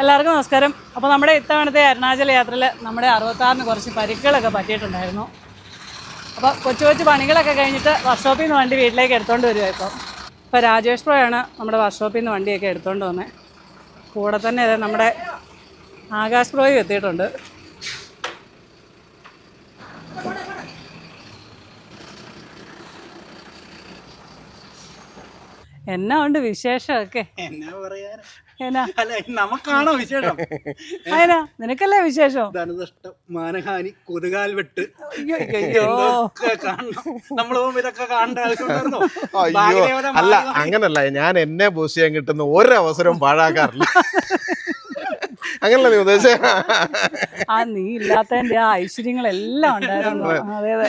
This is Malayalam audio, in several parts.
എല്ലാവർക്കും നമസ്കാരം. അപ്പോൾ നമ്മുടെ ഇത്തവണത്തെ അരുണാചൽ യാത്രയിൽ നമ്മുടെ അറുപത്താറിന് കുറച്ച് പരിക്കുകളൊക്കെ പറ്റിയിട്ടുണ്ടായിരുന്നു. അപ്പോൾ കൊച്ചു കൊച്ചു പണികളൊക്കെ കഴിഞ്ഞിട്ട് വർക്ക്ഷോപ്പിൽ നിന്ന് വണ്ടി വീട്ടിലേക്ക് എടുത്തുകൊണ്ട് വരുവാ ഇപ്പോൾ ഇപ്പോൾ രാജേഷ് പ്രോയാണ് നമ്മുടെ വർക്ക്ഷോപ്പിൽ നിന്ന് വണ്ടിയൊക്കെ എടുത്തുകൊണ്ട് വന്നത് കൂടെ തന്നെ അതെ നമ്മുടെ ആകാശ് പ്രോയും എത്തിയിട്ടുണ്ട്. എന്നാ ഉണ്ട് വിശേഷമൊക്കെ? എന്നാ പറയാ അല്ല നമുക്കാണോ വിശേഷം? അതിനാ നിനക്കല്ലേ വിശേഷം? ധനനഷ്ടം മാനഹാനി കൊതുകാൽ വെട്ട്. അയ്യോ അയ്യോ. കാണണം. നമ്മൾ ഇതൊക്കെ കാണേണ്ട ആവശ്യമുണ്ടായിരുന്നോ? അയ്യോ അല്ല. അങ്ങനല്ല. ഞാൻ എന്നെ ബൂസ്റ്റ് ചെയ്യാൻ കിട്ടുന്ന ഒരവസരവും പാഴാക്കാറില്ല. അങ്ങനല്ല നീ ഉദ്ദേശിച്ച? ആ നീ ഇല്ലാത്തതിന്റെ ആ ഐശ്വര്യങ്ങളെല്ലാം ഉണ്ടായിരുന്നു. അതെ. അതെ അതാ.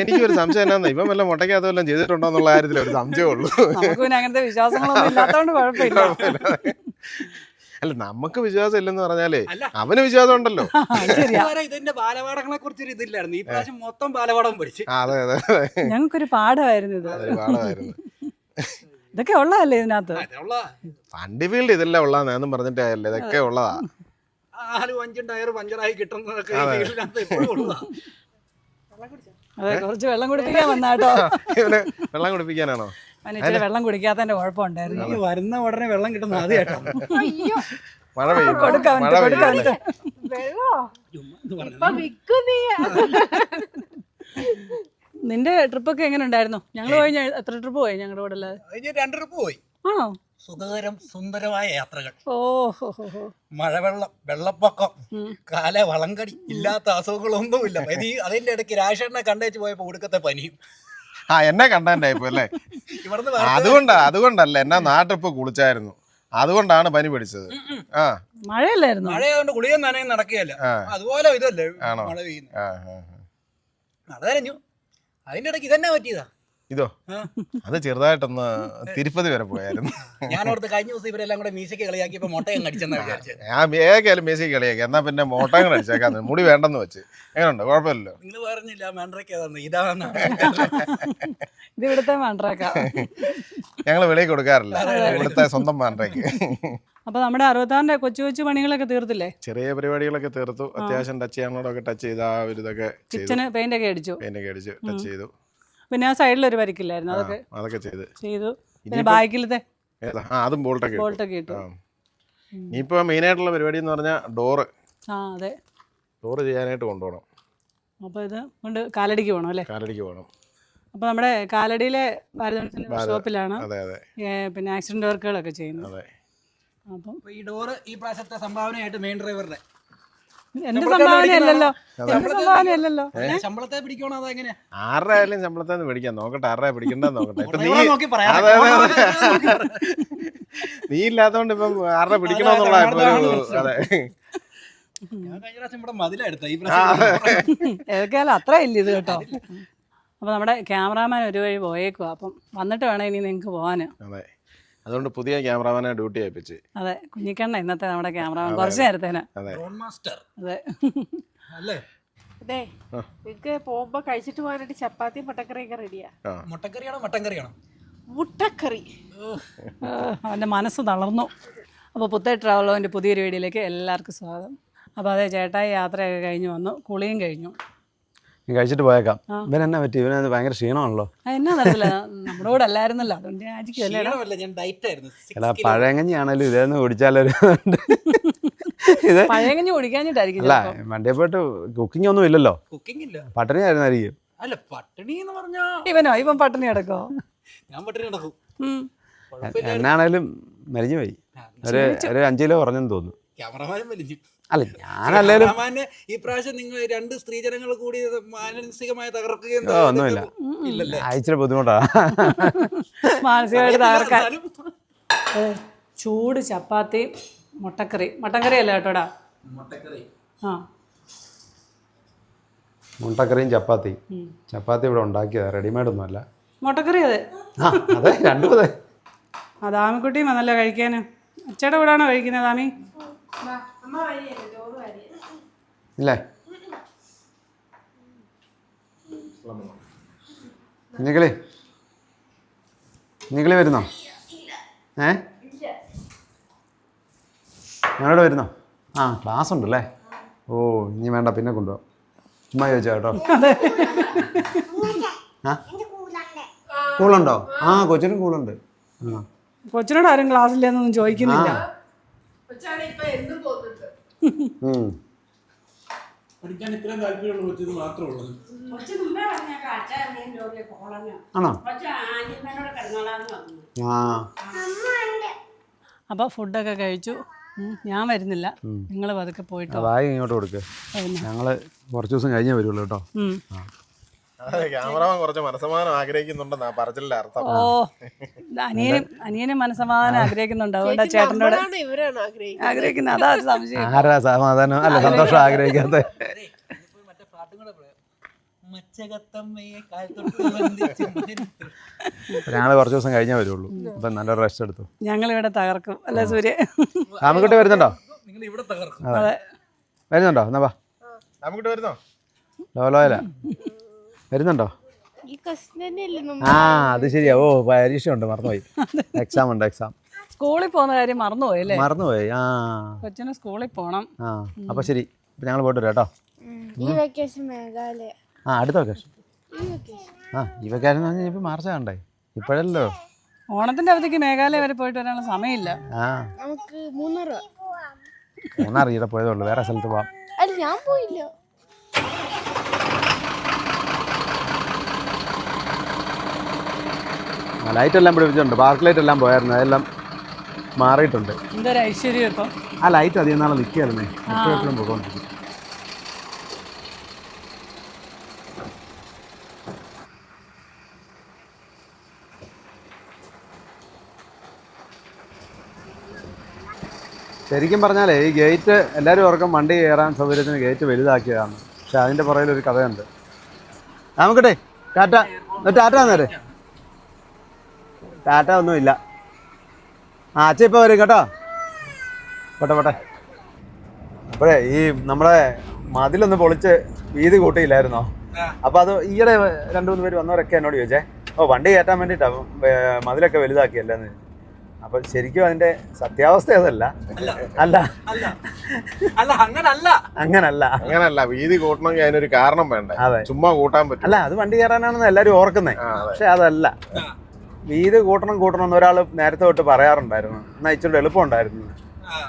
എനിക്കൊരു സംശയം എന്നാ ഇപ്പം വല്ല മുട്ടയ്ക്കകത്ത് വല്ലതും ചെയ്തിട്ടുണ്ടോ എന്നുള്ള കാര്യത്തിൽ ഒരു സംശയമുള്ളൂ നമുക്ക് പിന്നെ അങ്ങനത്തെ വിശ്വാസങ്ങളൊന്നും ഇല്ലാത്തതുകൊണ്ട് കുഴപ്പമില്ല. അല്ല നമുക്ക് വിശ്വാസം ഇല്ലെന്ന് പറഞ്ഞാലേ. അവന് വിശ്വാസം ഉണ്ടല്ലോ ഇതിന്റെ ബാലപാഠങ്ങളെ കുറിച്ചൊരു ഇതില്ലായിരുന്നു. ഈ പ്രാവശ്യം മൊത്തം ബാലപാഠം പഠിച്ചു. അതെ അതെ അതെ. ഞങ്ങൾക്കൊരു പാഠമായിരുന്നു ഇത്. അതൊരു പാഠമായിരുന്നു. ഇതൊക്കെ ഉള്ളതല്ലേ ഇതിനകത്ത്? ഫണ്ട് വണ്ടി ഫീൽഡ് ഇതെല്ലാം ഉള്ളതാന്ന് പറഞ്ഞിട്ടേ അല്ലേ? ഇതൊക്കെ ഉള്ളതാ. നാലും അഞ്ചും ടയർ പഞ്ചറായി കിട്ടുന്നതൊക്കെ ഈ ഫീൽഡിനകത്ത് എപ്പോഴും ഉള്ളതാ. അതെ കുറച്ച് വെള്ളം കുടിപ്പിക്കാൻ വന്നാട്ടോ ഇവനെ വെള്ളം കുടിപ്പിക്കാനാണോ? വെള്ളം കുടിക്കാത്തതിന്റെ കുഴപ്പമുണ്ടായിരുന്നു. വരുന്ന ഉടനെ വെള്ളം കിട്ടുന്ന ആദ്യമായിട്ടോ മഴ പെയ്യും. കൊടുക്കാം മഴ കൊടുക്കാം പെയ്യും. നിന്റെ ട്രിപ്പ് ഒക്കെ എങ്ങനെ ഉണ്ടായിരുന്നു ഞങ്ങൾ പോയി ഞാൻ- എത്ര ട്രിപ്പ് പോയി ഞങ്ങളുടെ കൂടെ അല്ലാതെ കഴിഞ്ഞ് രണ്ട് ട്രിപ്പ് പോയി. ആണോ? സുഖകരം സുന്ദരമായ യാത്രകൾ. ഓ ഹോ ഹോ ഹോ മഴവെള്ളം വെള്ളപ്പൊക്കം ഉം. കാല വളങ്കടി ഇല്ലാത്ത അസുഖങ്ങളൊന്നുമില്ല. ഈ അതിന്റെ ഇടയ്ക്ക് രാജേഷനെ കണ്ടേച്ച് പോയപ്പോ ഒടുക്കത്തെ പനിയും ആ എന്നെ കണ്ടായിപ്പോ അല്ലേ? ഇവിടുന്ന് അതുകൊണ്ടാ അതുകൊണ്ടല്ല എന്നാ നാട്ടിപ്പ് കുളിച്ചായിരുന്നു. അതുകൊണ്ടാണ് പനി പിടിച്ചത്. ആ. മഴയല്ലായിരുന്നു? മഴയായതുകൊണ്ട് ഗുളിക നനയും നടക്കുകയല്ല. ആ. അതുപോലെ ഇതല്ലേ ആണോ? മഴ പെയ്യുന്നു ആ, ആ, ആ. മഴ നനഞ്ഞു അതിന്റെ ഇടയ്ക്ക് ഇതന്നെ പറ്റിയതാ? ഇതോ. അത് ചെറുതായിട്ടൊന്ന് തിരുപ്പതി വരെ പോയായിരുന്നു. ഓർത്ത് കഴിഞ്ഞ ദിവസം ഇവരെല്ലാം കൂടെ മീശയ്ക്ക് കളിയാക്കിയപ്പോ മുട്ടയും കടിച്ചെന്നാ വിചാരിച്ചത്. ഞാൻ ഏകാലും മീശയ്ക്ക് കളിയാക്കി. എന്നാ പിന്നെ മോട്ടം കൂടെ അടിച്ചേക്കാന്ന് മുടി വേണ്ടെന്ന് വെച്ച്. എങ്ങനെയുണ്ട് കുഴപ്പമില്ലല്ലോ. നിങ്ങൾ പറഞ്ഞില്ല മെൻഡ്രയ്ക്ക് ഇതാണ് ഇത് ഇവിടുത്തെ മൺട്രാക്ക ഞങ്ങൾ വെളിയിൽ കൊടുക്കാറില്ല. ഇവിടുത്തെ സ്വന്തം മാൻഡ്രയ്ക്ക് അപ്പൊ നമ്മുടെ അറുപത്താറിന്റെ കൊച്ചു കൊച്ചു പണികളൊക്കെ തീർത്തില്ലേ? ചെറിയ പരിപാടികളൊക്കെ തീർത്തു. അത്യാവശ്യം ടച്ച് ചെയ്യാനോടൊക്കെ ടച്ച് ചെയ്ത് ആ ഒരു ഇതൊക്കെ കിച്ചന് പെയിന്റ് ഒക്കെ അടിച്ചു. പെയിന്റൊക്കെ അടിച്ചു ടച്ച് ചെയ്തു. പിന്നെ ആ സൈഡിൽ ഒരു വരിക്കില്ലായിരുന്നു. അതൊക്കെ അതൊക്കെ ചെയ്തു. ചെയ്തു. പിന്നെ ബാക്കിലത്തെ അതും ബോൾട്ടൊക്കെ. ബോൾട്ടൊക്കെ ഇട്ടു. ആ. ഇനിയിപ്പോൾ മെയിനായിട്ടുള്ള പരിപാടി എന്ന് പറഞ്ഞാൽ ഡോറ് ആ അതെ. ഡോറ് ചെയ്യാനായിട്ട് കൊണ്ടുപോകണം. അപ്പോൾ ഇത് കൊണ്ട് കാലടിക്ക് പോകണം അല്ലേ? കാലടിക്ക് പോകണം. അപ്പോൾ നമ്മുടെ കാലടിയിലെ ഷോപ്പിലാണ് അതെ അതെ. പിന്നെ ആക്സിഡന്റ് വർക്കുകളൊക്കെ ചെയ്യുന്നത്. അതെ. അപ്പം ഈ ഡോറ് ഈ പ്രാവശ്യത്തെ സംഭാവനയായിട്ട് മെയിൻ ഡ്രൈവറുടെ എന്റെ സംഭാവനയല്ലല്ലോ എന്റെ സംഭാവനയല്ലല്ലോ ശമ്പളത്തെ പിടിക്കണോ അതോ എങ്ങനെയാ? ആരുടെ ആയാലും ശമ്പളത്തിൽ നിന്ന് പിടിക്കാം. നോക്കട്ടെ ആരുടെ പിടിക്കണ്ടെന്ന് നോക്കട്ടെ. ഇപ്പൊ നീ. നീ ഇല്ലാത്തോണ്ട് ഇപ്പം ആരുടെ പിടിക്കണമെന്നുള്ള അതെ, ഏതൊക്കെയാലും അത്ര ഇല്ല ഇത് കേട്ടോ. അപ്പൊ നമ്മുടെ ക്യാമറാമാൻ ഒരു വഴി പോയേക്കുവാ. അപ്പം വന്നിട്ട് വേണം ഇനി നിങ്ങൾക്ക് പോവാന്. അതെ. അതുകൊണ്ട് പുതിയ ക്യാമറാമാനെ ഡ്യൂട്ടി ഏൽപ്പിച്ച്. അതെ കുഞ്ഞിക്കണ്ണ ഇന്നത്തെ നമ്മുടെ ക്യാമറാമാൻ. കുറച്ച് നേരത്തേന്. അതെ. ഡ്രോൺ മാസ്റ്റർ അതെ. അല്ലേ? അതെ നിങ്ങക്ക് പോകുമ്പോ കഴിച്ചിട്ട് പോകാനായിട്ട് മുട്ടക്കറി മുട്ടക്കറിയൊക്കെ റെഡിയാ മുട്ടക്കറിയാണോ മട്ടൻ കറിയാണോ മുട്ടക്കറി അവന്റെ അവന്റെ മനസ്സ് തളർന്നു. അപ്പോൾ പുത്തേ ട്രാവലോന്റെ പുതിയൊരു വീഡിയോയിലേക്ക് എല്ലാവർക്കും സ്വാഗതം. അപ്പോൾ അതെ ചേട്ടായി യാത്രയൊക്കെ കഴിഞ്ഞു വന്നു. കുളിയും കഴിഞ്ഞു. കഴിച്ചിട്ട് പോയേക്കാം. ഇവൻ എന്നാ പറ്റി? ഇവന് ഭയങ്കര ക്ഷീണമാണല്ലോ? എന്നാ നടത്തില്ല നമ്മുടെ കൂടെ അല്ലായിരുന്നല്ലോ. അതുകൊണ്ട് എടാ. പഴയങ്ങഞ്ഞാണേലും ഇതേന്ന് കുടിച്ചാലൊരു ഇത് പഴയകഞ്ഞി കുടിക്കാഞ്ഞിട്ടായിരിക്കും അല്ല. വണ്ടിയെ പോയിട്ട് കുക്കിംഗ് ഒന്നും ഇല്ലല്ലോ. കുക്കിംഗ് ഇല്ല. പട്ടിണി ആയിരുന്നായിരിക്കും അല്ല പട്ടിണി എന്ന് പറഞ്ഞാ ഇവനോ? ഇവൻ പട്ടിണി കിടക്കോ ഞാൻ പട്ടിണി എന്നാണേലും മരിഞ്ഞു പോയി ഒരു ഒരു അഞ്ച് കിലോ കുറഞ്ഞെന്ന് തോന്നുന്നു. ക്യാമറമാനും വലിഞ്ഞു അല്ല ഞാനല്ലേലും ഈ പ്രാവശ്യം നിങ്ങൾ രണ്ട് സ്ത്രീജനങ്ങൾ കൂടി മാനസികമായി തകർക്കുകയും ഒന്നുമില്ല. അയച്ചിട്ട് ബുദ്ധിമുട്ടാ. മാനസികമായിട്ട് തകർക്കാൻ ചൂട് ചപ്പാത്തി മുട്ടക്കറി. മുട്ടക്കറി അല്ല കേട്ടോടാ? മുട്ടക്കറി. ആ. മുട്ടക്കറിയും ചപ്പാത്തി ചപ്പാത്തി ഇവിടെ ഉണ്ടാക്കിയതാ റെഡിമെയ്ഡ് ഒന്നുമല്ല മുട്ടക്കറി അതെ? ആ അതെ രണ്ടും അതെ. അതാമിക്കുട്ടിയും വന്നല്ലോ കഴിക്കാൻ? അച്ചയുടെ കൂടാണോ കഴിക്കുന്നത് ദാമി? ഇല്ലേ? നിങ്ങളെ നിങ്ങളെ വരുന്നോ? ഏ? ഞങ്ങളുടെ വരുന്നോ? ആ ക്ലാസ് ഉണ്ട് ഉണ്ടല്ലേ ഓ ഇനി വേണ്ട പിന്നെ കൊണ്ടുപോകാം ചുമ്മാ ചോദിച്ചോ കേട്ടോ. ആ? കൂളുണ്ടോ? ആ കൊച്ചിനും കൂളുണ്ട്. ആ. കൊച്ചിനോട് ആരും ക്ലാസ്സില്ലെന്നൊന്നും ചോദിക്കുന്നില്ല. ഉം. ആണോ? ആ. അപ്പോൾ ഫുഡൊക്കെ കഴിച്ചു. ഞാൻ വരുന്നില്ല. നിങ്ങൾ പതുക്കെ പോയിട്ട്? ഇങ്ങോട്ട് കൊടുക്കുക ഞങ്ങൾ കുറച്ച് ദിവസം കഴിഞ്ഞേ വരുള്ളൂ കേട്ടോ. ഉം. അതെ ക്യാമറമാൻ കുറച്ച് മനസ്സമാനം ആഗ്രഹിക്കുന്നുണ്ടെന്നാ പറച്ചിലിന്റെ അർത്ഥം. ഓ അനിയനും അനിയനും മനസ്സമാധാനം ആഗ്രഹിക്കുന്നുണ്ട്. അതുകൊണ്ട് ചേട്ടനോട് ഇവരാണ് ആഗ്രഹിക്കുന്നത്? ആഗ്രഹിക്കുന്നത് അതാ ഒരു സംശയം. ആരാ സമാധാനം? അല്ല സന്തോഷം ആഗ്രഹിക്കാത്ത. ഞങ്ങൾ കുറച്ച് ദിവസം കഴിഞ്ഞേ വരുള്ളൂ. അപ്പൊ നല്ല റെസ്റ്റ് എടുത്തു. ഞങ്ങൾ ഇവിടെ തകർക്കും. അല്ലെ സൂര്യ? രാമക്കുട്ടി വരുന്നുണ്ടോ? നിങ്ങൾ ഇവിടെ തകർക്കും. അതെ. വരുന്നുണ്ടോ? എന്നാ വാ. നമുക്ക് വരുന്നോ? ലോലോയില. വരുന്നുണ്ടോ? ആ അത് ശരിയാ. ഓ പരീക്ഷ ഉണ്ട് മറന്നുപോയി എക്സാം ഉണ്ട് എക്സാം സ്കൂളിൽ പോകുന്ന കാര്യം മറന്നുപോയി അല്ലേ? മറന്നുപോയി ആ. കൊച്ചിന് സ്കൂളിൽ പോണം. ആ അപ്പൊ ശരി. അപ്പം ഞങ്ങൾ പോയിട്ട് വരാം കേട്ടോ ഈ വെക്കേഷൻ മേഘാലയ. ആ അടുത്ത വെക്കേഷൻ ആ ഈ വെക്കേഷൻ എന്ന് പറഞ്ഞാൽ ഇപ്പൊ മാർച്ച് ആണ്ടേ ഇപ്പോഴല്ലോ. ഓണത്തിന്റെ അവധിക്ക് മേഘാലയ വരെ പോയിട്ട് വരാനുള്ള സമയമില്ല. ആ. നമുക്ക് മൂന്നാറ് പോവാം. മൂന്നാറിയുടെ പോയതേ ഉള്ളൂ. വേറെ സ്ഥലത്ത് പോവാം. അല്ല ഞാൻ പോയില്ല. ലൈറ്റ് എല്ലാം പിടിപ്പിച്ചിട്ടുണ്ട് പാർക്ക് ലൈറ്റ് എല്ലാം പോയായിരുന്നു. അതെല്ലാം മാറിയിട്ടുണ്ട്. എന്തൊരു ഐശ്വര്യം ഇപ്പം ആ ലൈറ്റ് അധികം നാളെ നിൽക്കുകയായിരുന്നേ. എപ്പോഴും എപ്പോഴും പോയിക്കൊണ്ടിരിക്കും. ശരിക്കും പറഞ്ഞാലേ ഈ ഗേറ്റ് എല്ലാവരും ഓർക്കും വണ്ടി കയറാൻ സൗകര്യത്തിന് ഗേറ്റ് വലുതാക്കിയതാണ്. പക്ഷെ അതിന്റെ പുറകിൽ ഒരു കഥയുണ്ട് നമുക്കട്ടെ ടാറ്റ ടാറ്റ നേരെ ടാറ്റ ഒന്നുമില്ല. ആ അച്ഛൻ ഇപ്പോൾ വരും കേട്ടോ. പോട്ടെ പോട്ടെ. അപ്പോഴേ ഈ നമ്മുടെ മതിലൊന്ന് പൊളിച്ച് വീതി കൂട്ടിയില്ലായിരുന്നോ? അപ്പൊ അത് ഈയിടെ രണ്ടു മൂന്ന് പേര് വന്നവരൊക്കെ എന്നോട് ചോദിച്ചേ. ഓ വണ്ടി കയറ്റാൻ വേണ്ടിട്ടാ മതിലൊക്കെ വലുതാക്കിയല്ലെന്ന്. അപ്പൊ ശരിക്കും അതിന്റെ സത്യാവസ്ഥ അതല്ല. അല്ല. അല്ല. അല്ല. അങ്ങനല്ല. അങ്ങനല്ല. അങ്ങനല്ല വീതി കൂട്ടണമെങ്കിൽ അതിനൊരു കാരണം വേണ്ട? അതെ. ചുമ്മാ കൂട്ടാൻ പറ്റും. അല്ല അത് വണ്ടി കയറാനാണെന്ന് എല്ലാരും ഓർക്കുന്നേ. പക്ഷെ അതല്ല. വീതി കൂട്ടണം കൂട്ടണം എന്ന് ഒരാൾ നേരത്തെ തൊട്ട് പറയാറുണ്ടായിരുന്നു. എന്നാൽ ഇച്ചിരി എളുപ്പമുണ്ടായിരുന്നു.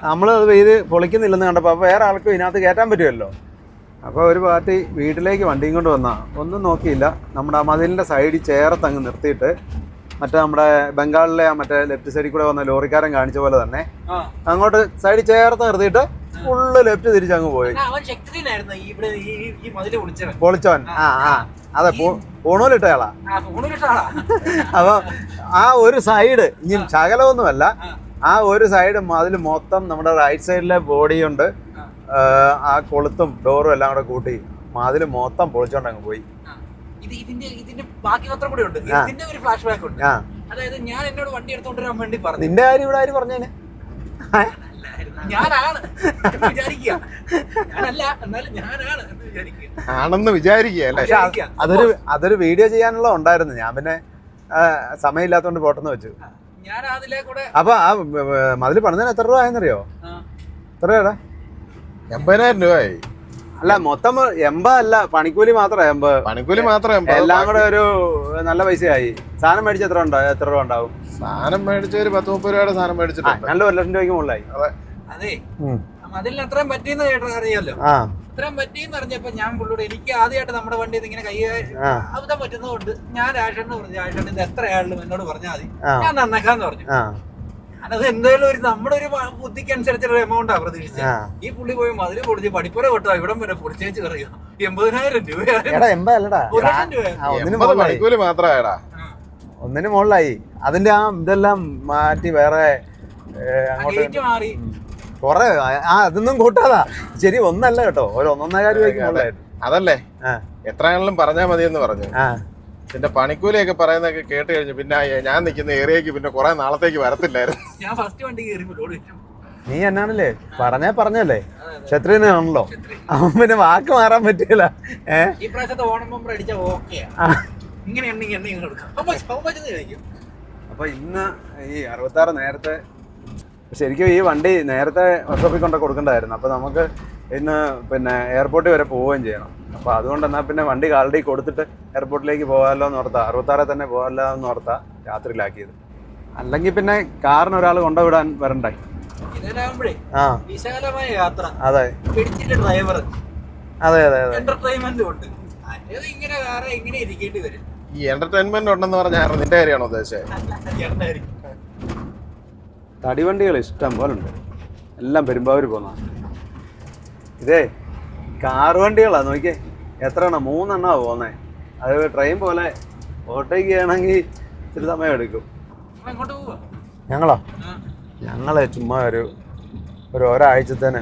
നമ്മൾ അത് വീത് പൊളിക്കുന്നില്ലെന്ന് കണ്ടപ്പോൾ അപ്പോൾ വേറെ ആൾക്കും ഇതിനകത്ത് കയറ്റാൻ പറ്റുമല്ലോ. അപ്പോൾ ഒരു പാർട്ടി വീട്ടിലേക്ക് വണ്ടിയും കൊണ്ട് വന്നാൽ ഒന്നും നോക്കിയില്ല. നമ്മുടെ ആ മതിലിന്റെ സൈഡിൽ ചേർത്ത് അങ്ങ് നിർത്തിയിട്ട് മറ്റേ നമ്മുടെ ബംഗാളിലെ ആ മറ്റേ ലെഫ്റ്റ് സൈഡിൽ കൂടെ വന്ന ലോറിക്കാരൻ കാണിച്ച പോലെ തന്നെ. അങ്ങോട്ട് സൈഡിൽ ചേർത്ത് നിർത്തിയിട്ട് ഫുള്ള് ലെഫ്റ്റ് തിരിച്ചങ്ങ് പോയി. പൊളിച്ചവൻ. ആ ആ. അതെ ഫോണിലിട്ടാളാ അപ്പോൾ ആ ഒരു സൈഡ് ഇനി ശകലമൊന്നുമല്ല ആ. ഒരു സൈഡ് അതിൽ മൊത്തം നമ്മുടെ റൈറ്റ് സൈഡിലെ ബോഡി ഉണ്ട്. ആ. കൊളുത്തും ഡോറും എല്ലാം കൂടെ കൂട്ടി മതിൽ മൊത്തം പൊളിച്ചോണ്ട് അങ്ങ് പോയി. ഇത് ഇതിന്റെ ഇതിന്റെ ബാക്കി പത്രം കൂടെ ഉണ്ട്. ഇതിന്റെ ഒരു ഫ്ലാഷ് ബാക്ക് ഉണ്ട് അതായത് ഞാൻ എന്നോട് വണ്ടി എടുത്തോണ്ടിരാൻ വേണ്ടി പറഞ്ഞു. നിന്റെ കാര്യം ഇവിടെ ആര് പറഞ്ഞേനെ? ഞാനാണ്. വിചാരിക്കുക. ഞാനല്ല എന്നാലും ഞാനാണ് എന്ന് വിചാരിക്കുക. ആണെന്ന് വിചാരിക്കുക അല്ലേ? അതൊരു അതൊരു വീഡിയോ ചെയ്യാനുള്ള ഉണ്ടായിരുന്നു. ഞാൻ പിന്നെ ആ, സമയമില്ലാത്തതുകൊണ്ട് പോട്ടെന്ന് വെച്ചു. ഞാൻ അതിലെ കൂടെ അപ്പൊ ആ മതിൽ പണിതിന് എത്ര രൂപ ആയെന്നറിയോ? ആ, എത്ര രൂപ എൺപതിനായിരം രൂപയായി. അല്ല മൊത്തം എൺപതല്ല പണിക്കൂലി മാത്രം എൺപത്. പണിക്കൂലി മാത്രം എൺപത്. എല്ലാം കൂടെ ഒരു നല്ല പൈസയായി. സാധനം മേടിച്ച് എത്ര ഉണ്ടാവും എത്ര രൂപ ഉണ്ടാവും? സാധനം മേടിച്ച ഒരു പത്ത് മുപ്പത് രൂപയുടെ സാധനം മേടിച്ചിട്ട് മേടിച്ചിട്ടുണ്ട് നല്ല ഒരു ലക്ഷം രൂപയ്ക്ക് മുകളിലായി. അതെ. അതിൽ അത്രയും പറ്റിയെന്ന് കേട്ടോ അറിയാലോ? ആ. അത്രയും പറ്റിയെന്ന് അറിഞ്ഞപ്പോ ഞാൻ പുള്ളിയോട് എനിക്ക് ആദ്യമായിട്ട് നമ്മുടെ വണ്ടി ഇങ്ങനെ കൈ. അബദ്ധം പറ്റുന്നതുകൊണ്ട് ഞാൻ രാഷണ്ണ പറഞ്ഞു രാഷണ്ണ ഇത് എത്രയാളും എന്നോട് പറഞ്ഞാൽ മതി. ഞാൻ നന്നാക്കാന്ന് പറഞ്ഞു. ആ ഞാനത് എന്തായാലും ഒരു നമ്മുടെ ഒരു ബുദ്ധിക്ക് അനുസരിച്ചുള്ള എമൗണ്ടാ പ്രതീക്ഷിച്ചത് ആ. ഈ പുള്ളി പോയി മതിൽ പൊടിച്ച് പഠിപ്പുര കൊട്ടോ ഇവിടം വരെ പൊടിച്ചേച്ച് കറിയോ എൺപതിനായിരം രൂപ ആ, മാത്രമായടാ. ഒന്നിന് മുകളിലായി. അതിന്റെ ആ ഇതെല്ലാം മാറ്റി വേറെ അങ്ങോട്ട് മാറി. കൊറേ ആ അതൊന്നും കൂട്ടാതാ. ശരി ഒന്നല്ല കേട്ടോ. ഒരു ഒന്നൊന്നര രൂപയ്ക്ക് അതല്ലേ? ആ. എത്രയാണെങ്കിലും പറഞ്ഞാൽ എന്ന് പറഞ്ഞു. പിന്നെ പണിക്കൂലിയൊക്കെ പറയുന്നൊക്കെ കേട്ട് കഴിഞ്ഞു പിന്നെ ഞാൻ നിൽക്കുന്ന ഏരിയക്ക് പിന്നെ കുറെ നാളത്തേക്ക് വരത്തില്ലായിരുന്നു. ഞാൻ ഫസ്റ്റ് വണ്ടി കയറി നീ എന്നാണല്ലേ? പറഞ്ഞേ പറഞ്ഞല്ലേ? ക്ഷത്രിയനാണല്ലോ അവൻ പിന്നെ വാക്ക് മാറാൻ പറ്റില്ല ഈ പ്രാവശ്യത്തെ ഓണം ബമ്പർ അടിച്ച ഓക്കെയാ ഇങ്ങനെ എണ്ണി എണ്ണി കൊടുക്കാം. അപ്പൊ ഇന്ന് ഈ അറുപത്താറ് നേരത്തെ ശരിക്കും ഈ വണ്ടി നേരത്തെ വർക്ക്ഷോപ്പിൽ കൊണ്ടൊക്കെ കൊടുക്കണ്ടായിരുന്നു. അപ്പോൾ നമുക്ക് ഇന്ന് പിന്നെ എയർപോർട്ടിൽ വരെ പോവുകയും ചെയ്യണം. അപ്പോൾ അതുകൊണ്ട് എന്നാൽ പിന്നെ വണ്ടി കാലടി കൊടുത്തിട്ട് എയർപോർട്ടിലേക്ക് പോകാമല്ലോ എന്ന് ഓർത്താ. അറുപത്താറെ തന്നെ പോകാമല്ലോ എന്ന് ഓർത്താ രാത്രിയിലാക്കിയത്. അല്ലെങ്കിൽ പിന്നെ കാറിന് ഒരാൾ കൊണ്ടുവിടാൻ വരണ്ടേ ആ. വിശാലമായ യാത്ര. അതെ. ഡ്രൈവർ അതെ അതെ അതെ. എന്റർടൈൻമെന്റും ഉണ്ട്. ഇങ്ങനെ കാറെ ഇങ്ങനെ ഇരിക്കേണ്ടി വരും. ഈ എന്റർടൈൻമെന്റ് ഉണ്ടെന്ന് പറഞ്ഞാൽ നിന്റെ കാര്യമാണോ ഉദ്ദേശിച്ചത് ചേട്ടനായിരിക്കും തടിവണ്ടികൾ ഇഷ്ടം പോലെ ഉണ്ട്. എല്ലാം പെരുമ്പാവൂർ പോന്നാ ഇതേ കാർ വണ്ടികളാ നോക്കിയേ. എത്ര എണ്ണം മൂന്നെണ്ണാ പോകുന്നേ അത് ട്രെയിൻ പോലെ ഓട്ടോയ്ക്ക് ചെയ്യണമെങ്കിൽ ഇത്തിരി സമയം എടുക്കും. ഞങ്ങളോ? ഞങ്ങളെ ചുമ്മാ ഒരു ഒരു ഒരാഴ്ചത്തേന്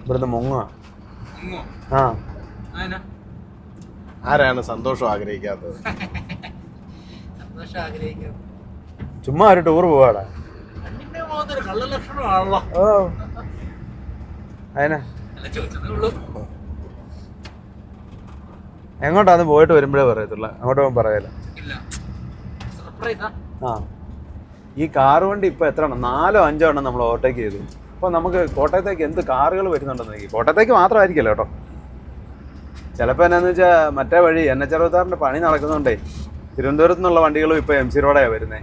ഇവിടുന്ന് മുങ്ങുക ആ. ആരാണ് സന്തോഷം ആഗ്രഹിക്കാത്തത്? സന്തോഷം ആഗ്രഹിക്കാം. ചുമ്മാ ഒരു ടൂർ പോവാടാ. അതിനാ എങ്ങോട്ടാന്ന് പോയിട്ട് വരുമ്പോഴേ പറയത്തുള്ളൂ. അങ്ങോട്ട് പോകാൻ പറയല ആ? ഈ കാർ വണ്ടി ഇപ്പൊ എത്ര എണ്ണം നാലോ അഞ്ചോ എണ്ണം നമ്മൾ ഓവർടേക്ക് ചെയ്തു. അപ്പൊ നമുക്ക് കോട്ടയത്തേക്ക് എന്ത് കാറുകൾ വരുന്നുണ്ടെന്ന് നോക്കി. കോട്ടയത്തേക്ക് മാത്രമായിരിക്കല്ലോ കേട്ടോ. ചിലപ്പോ എന്നാന്ന് വെച്ചാൽ മറ്റേ വഴി എൻ എച്ച് അറുപത്താറിന്റെ പണി നടക്കുന്നുണ്ടേ തിരുവനന്തപുരത്ത് നിന്നുള്ള വണ്ടികളും ഇപ്പൊ എം സി റോഡാണ് വരുന്നത്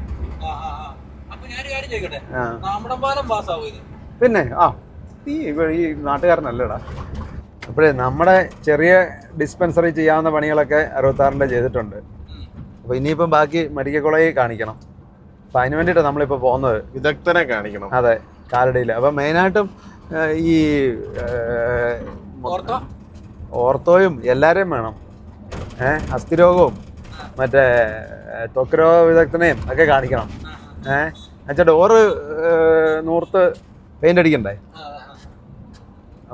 നമ്മുടെ പാലം പിന്നെ ആ. ഈ ഇവ- ഈ നാട്ടുകാരനല്ലടാ. അപ്പോഴേ നമ്മുടെ ചെറിയ ഡിസ്പെൻസറി ചെയ്യാവുന്ന പണികളൊക്കെ അറുപത്താറിന്റെ ചെയ്തിട്ടുണ്ട്. അപ്പോൾ ഇനിയിപ്പം ബാക്കി മെഡിക്കൽ കോളേജിൽ കാണിക്കണം. അപ്പോൾ അതിന് വേണ്ടിയിട്ടാണ് നമ്മളിപ്പോൾ പോകുന്നത്. വിദഗ്ധനെ കാണിക്കണം. അതെ കാലടിയിൽ അപ്പം മെയിനായിട്ടും ഈ ഓർത്തോ? ഓർത്തോയും എല്ലാവരെയും വേണം. ഏഹ് അസ്ഥിരോഗവും മറ്റേ ത്വക്ക് രോഗ വിദഗ്ധനെയും ഒക്കെ കാണിക്കണം. ഏഹ് എന്നുവെച്ചാൽ ഡോറ് നൂർത്ത് പെയിന്റ് അടിക്കണ്ടേ.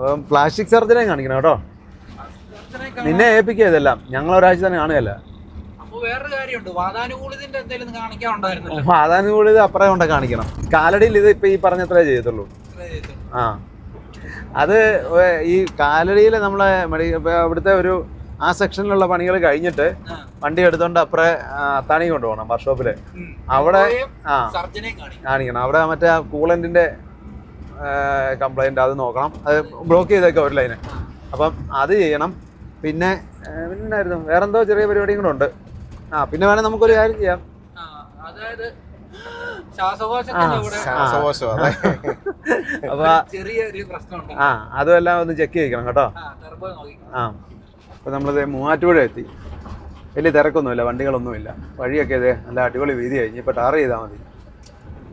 അപ്പം പ്ലാസ്റ്റിക് സർജനെ കാണിക്കണം കേട്ടോ. നിന്നെ ഏൽപ്പിക്കുക ഇതെല്ലാം. ഞങ്ങൾ ഒരാഴ്ച തന്നെ കാണുകയല്ല. വാതാനുകൂലിത അപ്പുറം കൊണ്ട് കാണിക്കണം. കാലടിയിൽ ഇത് ഇപ്പൊ ഈ പറഞ്ഞത്രേ ചെയ്യത്തുള്ളൂ. ആ. അത് ഈ കാലടിയിൽ നമ്മളെ മെഡി അവിടുത്തെ ഒരു ആ സെക്ഷനിലുള്ള പണികൾ കഴിഞ്ഞിട്ട് വണ്ടി എടുത്തോണ്ട് അപ്പുറേ അത്താണി കൊണ്ടുപോകണം വർക്ക്ഷോപ്പിൽ. അവിടെ ആ. കാണിക്കണം. അവിടെ മറ്റേ കൂളന്റിന്റെ കംപ്ലൈന്റ് അത് നോക്കണം. അത് ബ്ലോക്ക് ചെയ്തേക്ക ഒരു ലൈന് അപ്പം അത് ചെയ്യണം. പിന്നെ പിന്നായിരുന്നു വേറെന്തോ ചെറിയ പരിപാടിയും കൂടെ ഉണ്ട്. ആ പിന്നെ വേണേൽ നമുക്കൊരു കാര്യം ചെയ്യാം. ആ, അതായത് ആ അതുമെല്ലാം ഒന്ന് ചെക്ക് ചെയ്യിക്കണം കേട്ടോ. ആ അപ്പൊ നമ്മളിത് മൂവാറ്റുപുഴ എത്തി. വലിയ തിരക്കൊന്നുമില്ല വണ്ടികളൊന്നുമില്ല. വഴിയൊക്കെ ഇത് നല്ല അടിപൊളി വീതിയായി ഇനിയിപ്പോൾ ടാർ ചെയ്താൽ മതി.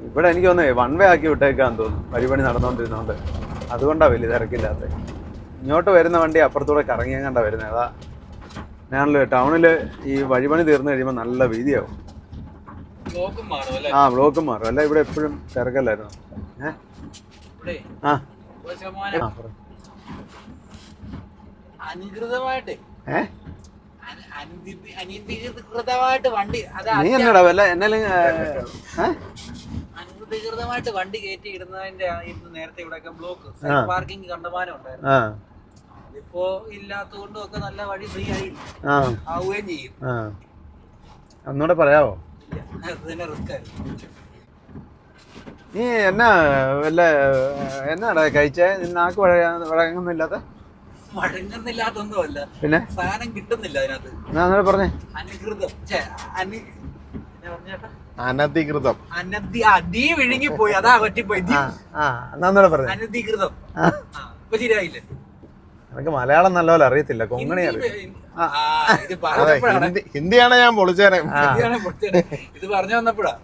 ഇവിടെ എനിക്ക് തോന്നേ വൺ വേ ആക്കി വിട്ടേക്കാൻ തോന്നുന്നു. വഴിപണി നടന്നുകൊണ്ടിരുന്നോണ്ട് അതുകൊണ്ടാ വലിയ തിരക്കില്ലാത്തത് ഇങ്ങോട്ട് വരുന്ന വണ്ടി അപ്പുറത്തൂടെ കറങ്ങിയാൻ കണ്ട വരുന്നത് അതാ ഞാനല്ലോ ടൗണിൽ ഈ വഴിപണി തീർന്നു കഴിയുമ്പോൾ നല്ല വീതിയാവും ആ ബ്ലോക്കും മാറും. അല്ല ഇവിടെ എപ്പോഴും തിരക്കല്ലായിരുന്നു? ഏ? ഇവിടെ ആ. നീ എന്നടാ വല്ല? ഏ? അനധികൃതമായിട്ട് വണ്ടി കയറ്റി ഇടുന്നതിന്റെ ആയിരുന്നു നേരത്തെ ഇവിടെയൊക്കെ ബ്ലോക്ക് പാർക്കിംഗ് കണ്ടമാനം ഉണ്ടായിരുന്നു. ഇപ്പോ ഇല്ലാത്തതുകൊണ്ടും ഒക്കെ നല്ല വഴി ഫ്രീ ആയി. ആവുകയും ചെയ്യും. അന്നൂടെ ഒന്നുകൂടെ പറയാവോ? നീ എന്നാ വല്ല എന്നാടാ കഴിച്ചേ? നാക്ക് വഴ വഴങ്ങുന്നില്ലാത്ത? വഴങ്ങുന്നില്ലാത്തൊന്നുമല്ല. പിന്നെ? സാധനം കിട്ടുന്നില്ല അതിനകത്ത്. എന്നാ പറഞ്ഞേ? അനധികൃതം. അനധികൃതം. അനധി അതി വിഴുങ്ങിപ്പോയി അതാ പറ്റിപ്പോയി ആ ആ അന്നേരം പറഞ്ഞേ? അനധികൃതം. ആ. ആ, ഇപ്പൊ ശരിയായില്ലേ? എനിക്ക് മലയാളം നല്ലപോലെ അറിയത്തില്ല കൊങ്ങണി അറിയാം. ആ, ഇത് അതെ പറഞ്ഞപ്പോഴാണ് ഹിന്ദി ഹിന്ദിയാണ് ഞാൻ പൊളിച്ചേനെ. ഇതാണ് പൊട്ടിയത്. ഇത് പറഞ്ഞു വന്നപ്പോഴാ.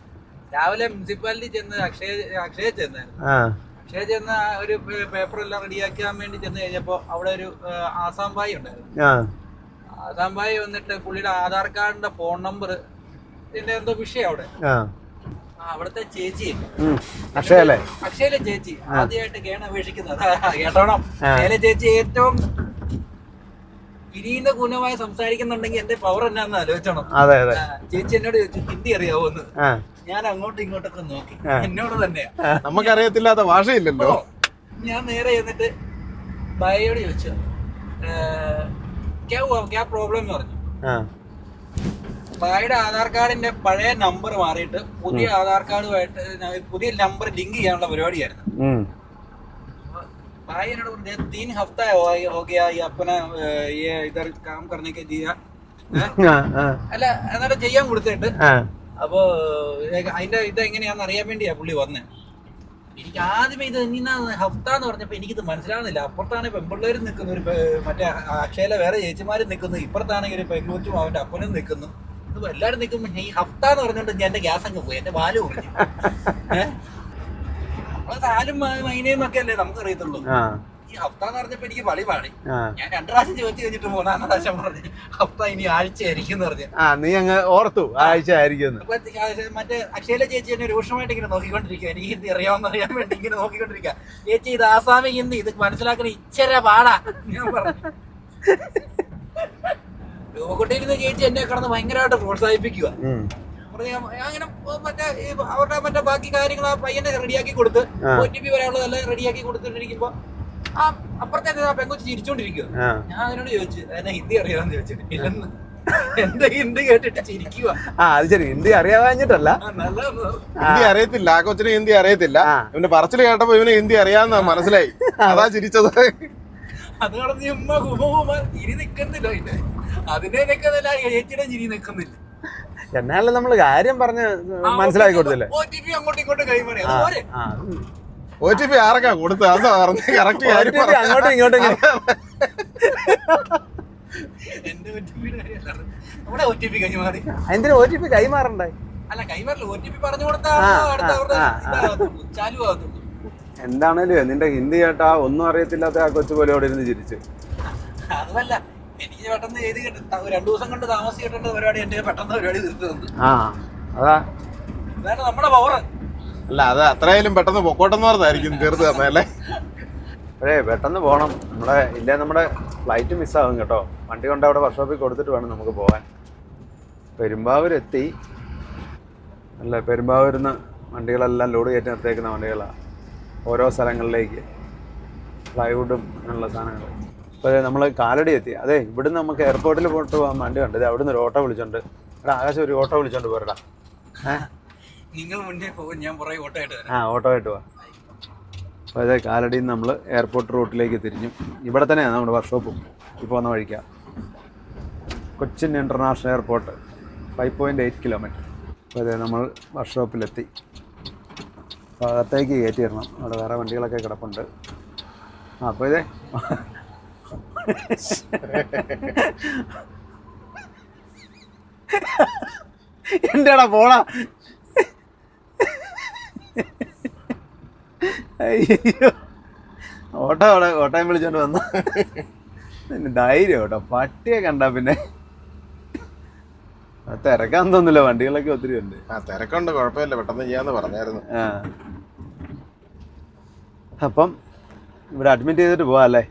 രാവിലെ മുനിസിപ്പാലിറ്റി ചെന്ന് അക്ഷയ അക്ഷയ ചെന്നായിരുന്നു. ആ. അക്ഷയ ചെന്ന് ആ ഒരു പേപ്പർ എല്ലാം റെഡിയാക്കാൻ വേണ്ടി ചെന്ന് കഴിഞ്ഞപ്പോ അവിടെ ഒരു ആ, ആസാം ബായി ഉണ്ടായിരുന്നു. ആ. ആസാം ബായി വന്നിട്ട് പുള്ളിയുടെ ആധാർ കാർഡിന്റെ ഫോൺ നമ്പർ ഇതിന്റെ എന്തോ വിഷയം അവിടെ. അവിടുത്തെ ചേച്ചി. അക്ഷയല്ലേ അക്ഷയല്ലേ? അക്ഷയയിലെ ചേച്ചി. ആദ്യമായിട്ട് കേണ അപേക്ഷിക്കുന്നത് കേട്ടോണം. അക്ഷയയിലെ ചേച്ചി ഏറ്റവും വിനീത ഗുണമായി സംസാരിക്കുന്നുണ്ടെങ്കിൽ എന്റെ പവർ എന്നാന്ന് ആലോചിച്ചോണം. ചേച്ചി എന്നോട് ചോദിച്ചു ഹിന്ദി അറിയാവോന്ന് എന്ന്? ഞാൻ അങ്ങോട്ടും ഇങ്ങോട്ടൊക്കെ നോക്കി. എന്നോട് തന്നെയാ. നമുക്കറിയത്തില്ലാത്ത ഭാഷയില്ലല്ലോ. ഞാൻ നേരെ ചെന്നിട്ട് ബയോട് ചോദിച്ചു. "ഏ, ക്യാ ഹുവാ? ക്യാ പ്രോബ്ലം എന്ന് പറഞ്ഞു. ആ ഭായിയുടെ ആധാർ കാർഡിന്റെ പഴയ നമ്പർ മാറിയിട്ട് പുതിയ ആധാർ കാർഡുമായിട്ട് ന- പുതിയ നമ്പർ ലിങ്ക് ചെയ്യാനുള്ള പരിപാടിയായിരുന്നു ഉം. भाई ने बोला तीन हफ्ता हो हो गया ये अपना अ, ये इधर काम करने के दिया ഏഹ്? ആ, ആ, അല്ല എന്നിട്ട് ചെയ്യാൻ കൊടുത്തിട്ട് ആ. അപ്പോ ഏക- അതിന്റെ ഇത് എങ്ങനെയാന്ന് അറിയാൻ വേണ്ടിയാ പുള്ളി വന്നേ എനിക്ക് ആദ്യമേ ഇത് ഇന്ന ഹഫ്ത എന്ന് പറഞ്ഞപ്പോ എനിക്കിത് മനസ്സിലാവുന്നില്ല അപ്പുറത്താണ് പെൺപിള്ളേരും നിൽക്കുന്നു ഒരു പെ- മറ്റേ അക്ഷയിലെ വേറെ ചേച്ചിമാരും നിൽക്കുന്നു ഇപ്പുറത്താണെങ്കിൽ ഒരു പെൺകൊച്ചും അവന്റെ അപ്പനും നിൽക്കുന്നു ഇത് എല്ലാവരും നിൽക്കുമ്പോ ഈ ഹഫ്ത എന്ന് പറഞ്ഞുകൊണ്ട് ഞാൻ എന്റെ ഗ്യാസ് അങ്ങ് പോയി എന്റെ വാൽ കുറഞ്ഞു നമ്മളെ താലും മൈനയും ഒക്കെ അല്ലേ നമുക്ക് അറിയത്തുള്ളൂ ഈ ഹഫ്ത എന്ന് പറഞ്ഞപ്പോ എനിക്ക് വളി പാടി. ഞാൻ രണ്ടു പ്രാവശ്യം ചോദിച്ചു കഴിഞ്ഞിട്ട് മൂന്നാം പ്രാവശ്യം പറഞ്ഞു ഹഫ്ത ഇനി ആഴ്ചയായിരിക്കും പറഞ്ഞു. ആ നീ അങ്ങ് ഓർത്തു ആഴ്ച ആയിരിക്കും മറ്റേ അക്ഷയല ചേച്ചി എന്നെ രൂക്ഷമായിട്ട് ഇങ്ങനെ നോക്കിക്കൊണ്ടിരിക്കുക എനിക്ക് ഹിന്ദി അറിയാമെന്ന് അറിയാൻ വേണ്ടി ഇങ്ങനെ നോക്കിക്കൊണ്ടിരിക്കുക ചേച്ചി ഇത് ആസാമി ഹിന്ദി ഇത് മനസ്സിലാക്കണ ഇച്ചര പാടാ ഞാൻ പറഞ്ഞു. രൂപക്കുട്ടിയിരുന്ന ചേച്ചി എന്നെ കടന്ന് ഭയങ്കരമായിട്ട് പ്രോത്സാഹിപ്പിക്കുക അങ്ങനെ മറ്റേ ഈ അവരുടെ മറ്റേ ബാക്കി കാര്യങ്ങൾ ആ പയ്യനെ റെഡിയാക്കി കൊടുത്ത്. ഒ ടി പി വരാനുള്ളതെല്ലാം റെഡിയാക്കി കൊടുത്തിട്ടിരിക്കുമ്പോ ആ അപ്പുറത്തെ ആ പെങ്കൊച്ച് ചിരിച്ചോണ്ടിരിക്കുക ഞാൻ അതിനോട് ചോദിച്ചു എന്നെ ഹിന്ദി അറിയാമെന്ന് ചോദിച്ചിട്ട് ഇല്ലെന്ന്. എന്റെ ഹിന്ദി കേട്ടിട്ട് ചിരിക്കുക ആ അത് ശരി. ഹിന്ദി അറിയാവാഞ്ഞിട്ടല്ല നല്ല ഹിന്ദി അറിയത്തില്ല. ആ കൊച്ചിന് ഹിന്ദി അറിയത്തില്ല. ഇവന്റെ പറച്ചിൽ കേട്ടപ്പോ ഇവന് ഹിന്ദി അറിയാന്ന് മനസ്സിലായി. അതാ ചിരിച്ചത്. അത് കടന്ന് ഉമ്മ കുമകുമ ചിരി നിക്കുന്നില്ല അതിന്റെ അതിനെ നിക്കുന്നില്ല ചേച്ചിയുടെ ചിരി നിൽക്കുന്നില്ല. എന്നാലും നമ്മൾ കാര്യം പറഞ്ഞ് മനസ്സിലാക്കി കൊടുത്തില്ലേ? ഒ ടി പി അങ്ങോട്ടും ഇങ്ങോട്ടും കൈമാറി. ആ, അതുപോലെ ആ. ഒ ടി പി ആർക്കാ കൊടുത്തത്? അതാ പറഞ്ഞ കറക്റ്റ് കാര്യം അങ്ങോട്ടും ഇങ്ങോട്ടും എന്തിനാ ഒ ടി പി കൈമാറണ്ടേ? അല്ല കൈമാറില്ല. ഒ ടി പി പറഞ്ഞു എന്താണേലും നിന്റെ ഹിന്ദി കേട്ടാ ഒന്നും അറിയത്തില്ലാത്ത ആ കൊച്ചു പോലെ അവിടെ ഇരുന്ന് ചിരിച്ചു. അതുമല്ല പെട്ടെന്ന് എഴുതി കിട്ടും രണ്ടു ദിവസം കൊണ്ട് താമസിച്ച് കിട്ടേണ്ട പരിപാടി എന്റെ പെട്ടെന്ന് പരിപാടി തീർത്തു തന്നു. ആ അതാ. അതാണ് നമ്മുടെ പവർ അല്ല അത് അത്രയായാലും പെട്ടെന്ന് പൊക്കോട്ടെന്ന് പറഞ്ഞായിരിക്കും തീർത്ത് തന്നല്ലേ അപ്പോഴേ പെട്ടെന്ന് പോകണം നമ്മുടെ ഇല്ലേ നമ്മുടെ ഫ്ലൈറ്റ് മിസ്സാകും കേട്ടോ. വണ്ടി കൊണ്ട് അവിടെ വർക്ക്ഷോപ്പിൽ കൊടുത്തിട്ട് വേണം നമുക്ക് പോകാൻ പെരുമ്പാവൂരെത്തി. അല്ല പെരുമ്പാവൂരിൽ നിന്ന് വണ്ടികളെല്ലാം ലോഡ് കയറ്റി നിർത്തേക്കുന്ന വണ്ടികളാണ് ഓരോ സ്ഥലങ്ങളിലേക്ക്. പ്ലൈവുഡും അങ്ങനെയുള്ള സാധനങ്ങൾ അപ്പോൾ നമ്മൾ കാലടി എത്തി. അതെ ഇവിടുന്ന് നമുക്ക് എയർപോർട്ടിൽ പോയിട്ട് പോകാൻ വേണ്ടി കണ്ടത് അവിടുന്ന് ഒരു ഓട്ടോ വിളിച്ചോണ്ട്. ഇവിടെ ആകാശം ഒരു ഓട്ടോ വിളിച്ചോണ്ട് പോരടാ. നിങ്ങൾ മുന്നേ പോകും ഞാൻ പുറകെ ഓട്ടമായിട്ട് വരാം. ആ ഓട്ടോ ആയിട്ട് പോവാം അപ്പോൾ അതെ കാലടിയിൽ നിന്ന് നമ്മൾ എയർപോർട്ട് റൂട്ടിലേക്ക് തിരിഞ്ഞു. ഇവിടെ തന്നെയാണ് നമ്മുടെ വർക്ക്ഷോപ്പും ഇപ്പോൾ വന്ന വഴിക്കാം. Cochin international airport five point eight kilometre അപ്പോൾ അതെ നമ്മൾ വർക്ക്ഷോപ്പിലെത്തി അപ്പോൾ അകത്തേക്ക് കയറ്റിയിരണം അവിടെ വേറെ വണ്ടികളൊക്കെ കിടപ്പുണ്ട്. ആ അപ്പോൾ ഇതേ. എന്റെടാ പോടാ അയ്യോ. ഓട്ടോ അവിടെ ഓട്ടോയും വിളിച്ചോണ്ട് വന്നു. പിന്നെ ധൈര്യം ഓട്ടോ പട്ടിയെ കണ്ടാ പിന്നെ. തിരക്കാൻ തോന്നില്ല. വണ്ടികളൊക്കെ ഒത്തിരി ഉണ്ട്. ആ തിരക്കുണ്ട്. കുഴപ്പമില്ല. പെട്ടെന്ന് ചെയ്യാന്ന് പറഞ്ഞായിരുന്നു. അപ്പം ഇവിടെ അഡ്മിറ്റ് ചെയ്തിട്ട് പോവാ അല്ലേ?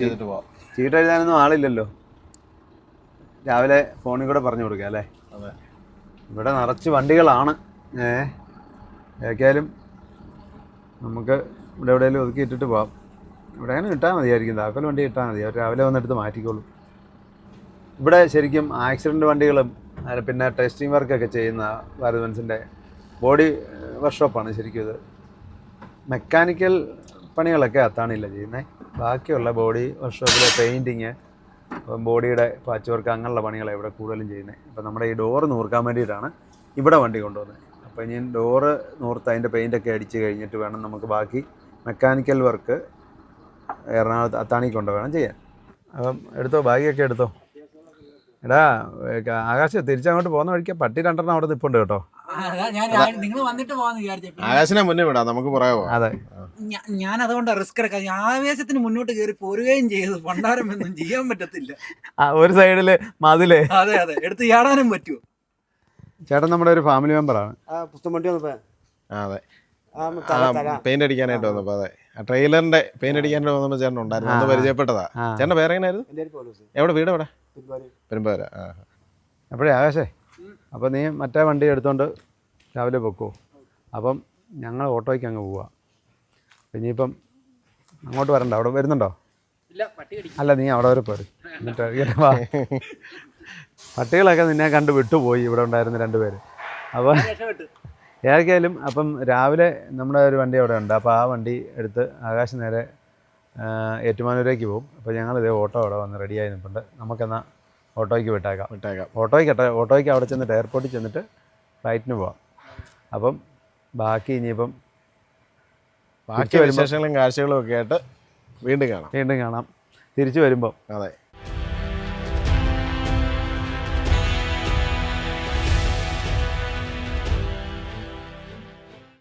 ചെയ്തിട്ട് പോവാം. ചീട്ട് എഴുതാനൊന്നും ആളില്ലല്ലോ. രാവിലെ ഫോണിൽ കൂടെ പറഞ്ഞു കൊടുക്കുക അല്ലേ? അതെ. ഇവിടെ നിറച്ച് വണ്ടികളാണ്. ഏ ഏക്കായാലും നമുക്ക് ഇവിടെ എവിടെയെങ്കിലും ഒതുക്കി ഇട്ടിട്ട് പോവാം. ഇവിടെ അങ്ങനെ ഇട്ടാൽ മതിയായിരിക്കും. താക്കോൽ വണ്ടി ഇട്ടാൽ മതി. അവർ രാവിലെ വന്നെടുത്ത് മാറ്റിക്കോളും. ഇവിടെ ശരിക്കും ആക്സിഡന്റ് വണ്ടികളും അതിൽ പിന്നെ ടെസ്റ്റിംഗ് വർക്കൊക്കെ ചെയ്യുന്ന ഭാരത് മനസ്സിന്റെ ബോഡി വർക്ക്ഷോപ്പാണ് ശരിക്കും ഇത്. മെക്കാനിക്കൽ പണികളൊക്കെ അത്താണില്ല ചെയ്യുന്നത് ബാക്കിയുള്ള ബോഡി വർക്ക്ഷോപ്പിലെ പെയിന്റിങ് ബോഡിയുടെ പാച്ച് വർക്ക് അങ്ങനെയുള്ള പണികളാണ് ഇവിടെ കൂടുതലും ചെയ്യുന്നത് അപ്പോൾ നമ്മുടെ ഈ ഡോറ് നൂർക്കാൻ വേണ്ടിയിട്ടാണ് ഇവിടെ വണ്ടി കൊണ്ടുവന്നത് അപ്പോൾ ഇനി ഡോറ് നൂർത്ത് അതിന്റെ പെയിന്റൊക്കെ അടിച്ച് കഴിഞ്ഞിട്ട് വേണം നമുക്ക് ബാക്കി മെക്കാനിക്കൽ വർക്ക് എറണാകുളത്ത് അത്താണി കൊണ്ടുവേണം ചെയ്യാൻ. അപ്പം എടുത്തോ ബാഗിയൊക്കെ എടുത്തോ? എടാ ആകാശ തിരിച്ചങ്ങോട്ട് പോകുന്ന വഴിക്ക് പട്ടി രണ്ടെണ്ണം അവിടെ നിൽപ്പുണ്ട് കേട്ടോ. ഞാൻ നിങ്ങൾ വന്നിട്ട് പോവാന്ന് വിചാരിച്ചു. ആകാശനെ മുന്നേ വിടാം നമുക്ക് പറയാമോ അതെ. ഞാൻ അതുകൊണ്ട് റിസ്ക് എടുക്കാം ആവേശത്തിന് മുന്നോട്ട് കയറി പോരുകയും ചെയ്തു. പണ്ടാരം ഒന്നും ചെയ്യാൻ പറ്റത്തില്ല. ആ ഒരു സൈഡിൽ മതിലേ. അതെ അതെ. എടുത്ത് ചാടാനും പറ്റുമോ ചേട്ടൻ നമ്മുടെ ഒരു ഫാമിലി മെമ്പറാണ്. ആ പുസ്തകം വണ്ടി വന്നപ്പോ? അതെ. പെയിന്റ് അടിക്കാനായിട്ട് വന്നപ്പോ അതെ. ആ ട്രെയിലറിന്റെ പെയിന്റ് അടിക്കാനായിട്ട് വന്നപ്പോ ചേട്ടൻ ഉണ്ടായിരുന്നു. ഒന്ന് പരിചയപ്പെട്ടതാ. ചേട്ടന്റെ പേര് എങ്ങനെയായിരുന്നു? എന്റെ എവിടെ വീട് എവിടെ. പെരുമ്പാവൂര. അപ്പോഴേ ആകാശേ? അപ്പോൾ നീ മറ്റേ വണ്ടി എടുത്തോണ്ട് രാവിലെ പൊക്കോ? അപ്പം ഞങ്ങൾ ഓട്ടോയ്ക്ക് അങ്ങ് പോവാം. ഇനിയിപ്പം അങ്ങോട്ട് വരണ്ട. അവിടെ വരുന്നുണ്ടോ? അല്ല നീ അവിടെ വരെ പോര്. എന്നിട്ട് ഇങ്ങോട്ട് വാ. പട്ടികളൊക്കെ നിന്നെ കണ്ട് വിട്ടുപോയി. ഇവിടെ ഉണ്ടായിരുന്ന രണ്ടുപേര് അപ്പോൾ ഏതൊക്കെയായാലും അപ്പം രാവിലെ നമ്മുടെ ഒരു വണ്ടി അവിടെ ഉണ്ട്. അപ്പോൾ ആ വണ്ടി എടുത്ത് ആകാശം നേരെ ഏറ്റുമാനൂരേക്ക് പോകും. അപ്പോൾ ഞങ്ങൾ ഇതേ ഓട്ടോ അവിടെ വന്ന് റെഡിയായി നിൽപ്പുണ്ട് നമുക്കെന്നാൽ ഓട്ടോയ്ക്ക് വിട്ടേക്കാം. വിട്ടേക്കാം. ഓട്ടോയ്ക്ക് ഓട്ടോയ്ക്ക് അവിടെ ചെന്നിട്ട് എയർപോർട്ടിൽ ചെന്നിട്ട് ഫ്ലൈറ്റിന് പോവാം. അപ്പം ബാക്കി ഇനിയിപ്പം ബാക്കി വിശേഷങ്ങളും കാഴ്ചകളും ഒക്കെ ആയിട്ട് വീണ്ടും കാണാം. വീണ്ടും കാണാം. തിരിച്ചു വരുമ്പോൾ അതെ.